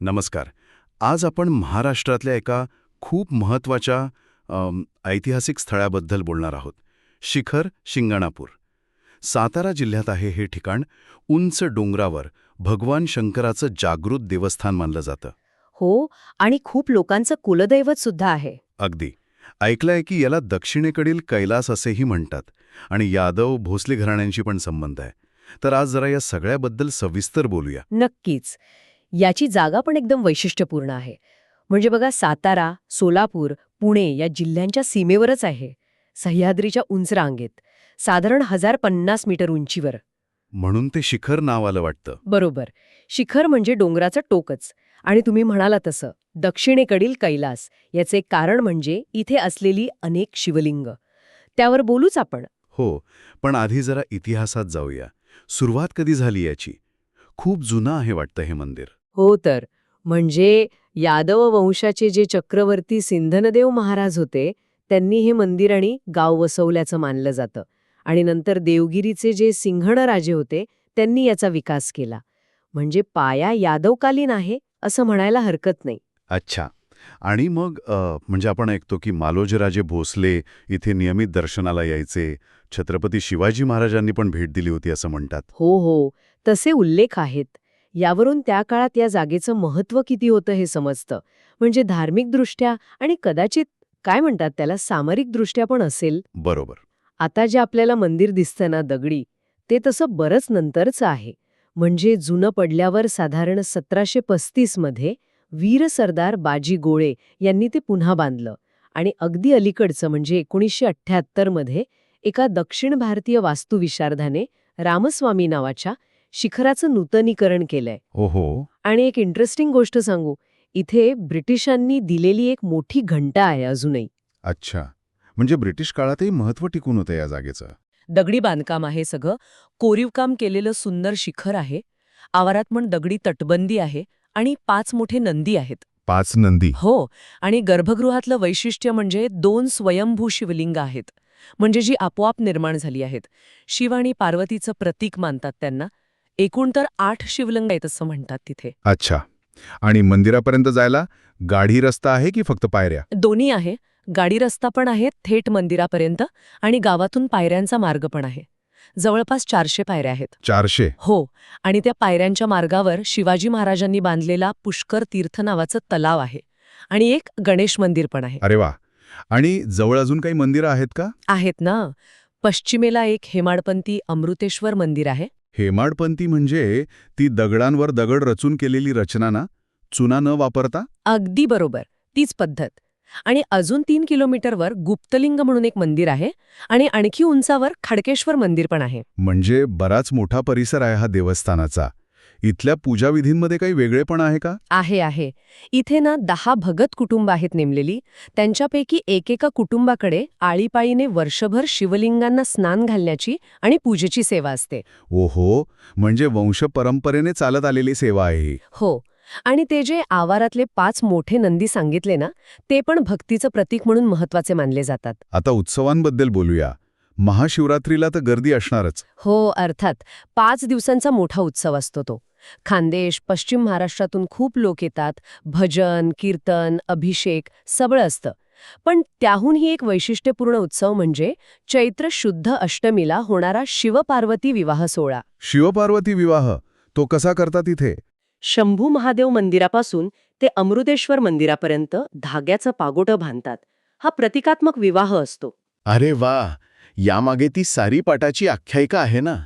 नमस्कार. आज आपण महाराष्ट्रातल्या एका खूप महत्त्वाच्या ऐतिहासिक स्थळाबद्दल बोलणार आहोत. शिखर शिंगणापूर. सातारा जिल्ह्यात आहे हे ठिकाण. उंच डोंगरावर भगवान शंकराचं जागृत देवस्थान मानलं जातं. हो आणि खूप लोकांचं कुलदैवत सुद्धा आहे. अगदी. ऐकलंय की याला दक्षिणेकडील कैलास असेही म्हणतात आणि यादव भोसले घराण्यांशी पण संबंध आहे. तर आज जरा या सगळ्याबद्दल सविस्तर बोलूया. नक्कीच. याची जागा पण एकदम वैशिष्ट्यपूर्ण आहे. म्हणजे बघा सातारा सोलापूर पुणे या जिल्ह्यांच्या सीमेवरच आहे. सह्याद्रीच्या उंच रांगेत साधारण हजार पन्नास मीटर उंचीवर. म्हणून ते शिखर नाव आलं वाटतं. बरोबर. शिखर म्हणजे डोंगराचं टोकच. आणि तुम्ही म्हणाला तसं दक्षिणेकडील कैलास याचे कारण म्हणजे इथे असलेली अनेक शिवलिंग. त्यावर बोलूच आपण. हो पण आधी जरा इतिहासात जाऊया. सुरुवात कधी झाली याची? खूप जुनं आहे वाटतं हे मंदिर. हो तर. म्हणजे यादव वंशाचे जे चक्रवर्ती सिंधनदेव महाराज होते त्यांनी हे मंदिर आणि गाव वसवल्याचं मानलं जातं. आणि नंतर देवगिरीचे जे सिंहण राजे होते त्यांनी याचा विकास केला. म्हणजे पाया यादवकालीन आहे असं म्हणायला हरकत नाही. अच्छा. आणि मग म्हणजे आपण ऐकतो की मालोजीराजे भोसले इथे नियमित दर्शनाला यायचे. छत्रपती शिवाजी महाराजांनी पण भेट दिली होती असं म्हणतात. हो हो. तसे उल्लेख आहेत. यावरून त्या काळात या जागेचं महत्त्व किती होतं हे समजतं. म्हणजे धार्मिकदृष्ट्या आणि कदाचित काय म्हणतात त्याला सामरिकदृष्ट्या पण असेल? बरोबर. आता जे आपल्याला मंदिर दिसतं ना दगडी ते तसं बरंच नंतरचं आहे. म्हणजे जुनं पडल्यावर साधारण सतराशे पस्तीसमध्ये वीर सरदार बाजी गोळे यांनी ते पुन्हा बांधलं. आणि अगदी अलीकडचं म्हणजे एकोणीसशे अठ्ठ्याहत्तरमध्ये एका दक्षिण भारतीय वास्तुविशारदाने रामस्वामी नावाच्या शिखराचं नूतनीकरण केलंय. हो हो आणि एक इंटरेस्टिंग गोष्ट सांगू इथे ब्रिटिशांनी दिलेली एक मोठी घंटा आहे अजूनही. अच्छा. म्हणजे ब्रिटिश काळातही महत्त्व टिकून होतं या जागेचं? दगडी बांधकाम आहे सगळं. कोरीवकाम केलेलं सुंदर शिखर आहे. आवारात पण दगडी तटबंदी आहे आणि पाच मोठे नंदी आहेत. पाच नंदी. हो आणि गर्भगृहातलं वैशिष्ट्य म्हणजे दोन स्वयंभू शिवलिंग आहेत. म्हणजे जी आपोआप निर्माण झाली आहेत. शिव आणि पार्वतीचं प्रतीक मानतात त्यांना. एकूण तर आठ शिवलिंग आहेत असं म्हणतात तिथे. अच्छा. आणि मंदिरापर्यंत जायला गाढी रस्ता आहे की फक्त पायऱ्या? दोन्ही आहे. गाडी रस्ता पण आहे थेट मंदिरापर्यंत आणि गावातून पायऱ्यांचा मार्ग पण आहे. जवळपास चारशे पायऱ्या आहेत. चारशे? हो. आणि त्या पायऱ्यांच्या मार्गावर शिवाजी महाराजांनी बांधलेला पुष्कर तीर्थ नावाचं तलाव आहे. आणि एक गणेश मंदिर पण आहे. अरे वा. आणि जवळ अजून काही मंदिरं आहेत का? आहेत ना. पश्चिमेला एक हेमाडपंथी अमृतेश्वर मंदिर आहे. हेमाडपंथी म्हणजे ती दगडांवर दगड रचून केलेली रचना ना? चुना न वापरता? अगदी बरोबर. तीच पद्धत. आणि अजून तीन किलोमीटरवर गुप्तलिंग म्हणून एक मंदिर आहे आणि आणखी उंचावर खडकेश्वर मंदिर पण आहे. म्हणजे बराच मोठा परिसर आहे हा देवस्थानाचा. इथल्या पूजाविधींमध्ये काही वेगळेपण आहे का? आहे आहे. इथे ना दहा भगत कुटुंब आहेत नेमलेली. त्यांच्यापैकी एकेका कुटुंबाकडे आळीपाळीने वर्षभर शिवलिंगांना स्नान घालण्याची आणि पूजेची सेवा असते. ओहो म्हणजे वंश परंपरेने चालत आलेली सेवा आहे ही. हो. आणि ते जे आवारातले पाच मोठे नंदी सांगितले ना ते पण भक्तीचं प्रतीक म्हणून महत्त्वाचे मानले जातात. आता उत्सवांबद्दल बोलूया. महाशिवरात्रीला तर गर्दी असणारच. हो अर्थात पाच दिवसांचा मोठा उत्सव असतो तो. खानदेश पश्चिम महाराष्ट्रातून खूप लोक येतात. भजन कीर्तन अभिषेक सगळं असतं. पण त्याहूनही एक वैशिष्ट्यपूर्ण उत्सव म्हणजे चैत्र शुद्ध अष्टमीला होणारा शिवपार्वती विवाह सोहळा. शिवपार्वती विवाह? तो कसा करतात इथे? शंभू महादेव मंदिरापासून ते अमृतेश्वर मंदिरापर्यंत धाग्याचं पागोटं बांधतात. हा प्रतिकात्मक विवाह असतो. अरे वा! यामागे ती सारी पाटाची आख्यायिका आहे ना?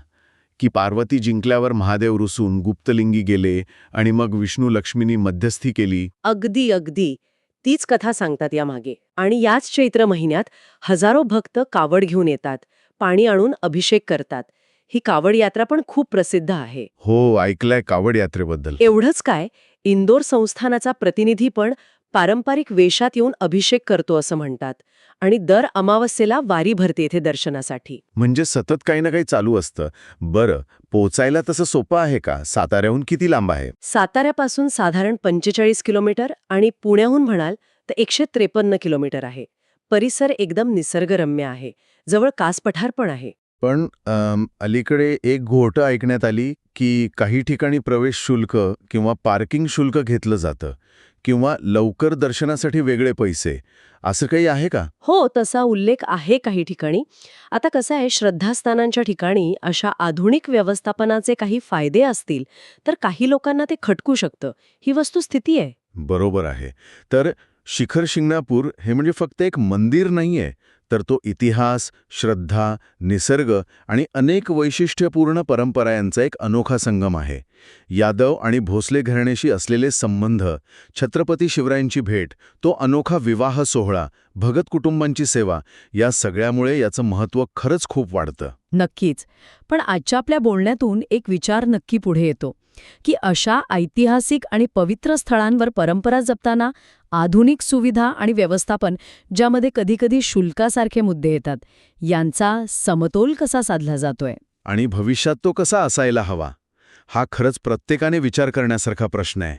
की पार्वती जिंकल्यावर महादेव रुसून गुप्तलिंगी गेले आणि मग विष्णू लक्ष्मीनी मध्यस्थी केली. अगदी अगदी. तीच कथा सांगतात यामागे. आणि याच चैत्र महिन्यात हजारो भक्त कावड घेऊन येतात पाणी आणून अभिषेक करतात. ही कावड यात्रा पण खूप प्रसिद्ध आहे. हो ऐकलंय कावड यात्रेबद्दल. एवढंच काय? इंदोर संस्थानाचा प्रतिनिधी पण पारंपरिक वेशात येऊन अभिषेक करतो असं म्हणतात. आणि दर अमावस्येला वारी भरते येथे दर्शनासाठी. म्हणजे सतत काही ना काही चालू असतं. बरं पोचायला तसं सोपं आहे का? साताऱ्याहून किती लांब आहे? साताऱ्यापासून साधारण पंचेचाळीस किलोमीटर आणि पुण्याहून म्हणाल तर एकशे त्रेपन्न किलोमीटर आहे. परिसर एकदम निसर्गरम्य आहे. जवळ कास पठार पण आहे. पण अलीकडे एक घोट ऐकण्यात आली की काही ठिकाणी प्रवेश शुल्क किंवा पार्किंग शुल्क घेतलं जातं. किंवा लवकर दर्शनासाठी वेगळे पैसे. असं काही आहे का? हो तसा उल्लेख आहे काही ठिकाणी. आता कसं आहे श्रद्धास्थानांच्या ठिकाणी अशा आधुनिक व्यवस्थापनाचे काही फायदे असतील तर काही लोकांना ते खटकू शकतं. ही वस्तुस्थिती आहे. बरोबर आहे. तर शिखर शिंगणापूर हे म्हणजे फक्त एक मंदिर नाहीये तर तो इतिहास श्रद्धा निसर्ग आणि अनेक वैशिष्ट्यपूर्ण परंपरा यांचा एक अनोखा संगम आहे. यादव आणि भोसले घराण्याशी असलेले संबंध छत्रपती शिवरायांची भेट तो अनोखा विवाह सोहळा भगत कुटुंबांची सेवा या सगळ्यामुळे याचं महत्त्व खरंच खूप वाढतं. नक्कीच. पण आजच्या आपल्या बोलण्यातून एक विचार नक्की पुढे येतो. की अशा ऐतिहासिक आणि पवित्र स्थळांवर परंपरा जपताना आधुनिक सुविधा आणि व्यवस्थापन ज्यामध्ये कधीकधी शुल्कासारखे मुद्दे येतात यांचा समतोल कसा साधला जातोय? आणि भविष्यात तो कसा असायला हवा? हा खरंच प्रत्येकाने विचार करण्यासारखा प्रश्न आहे.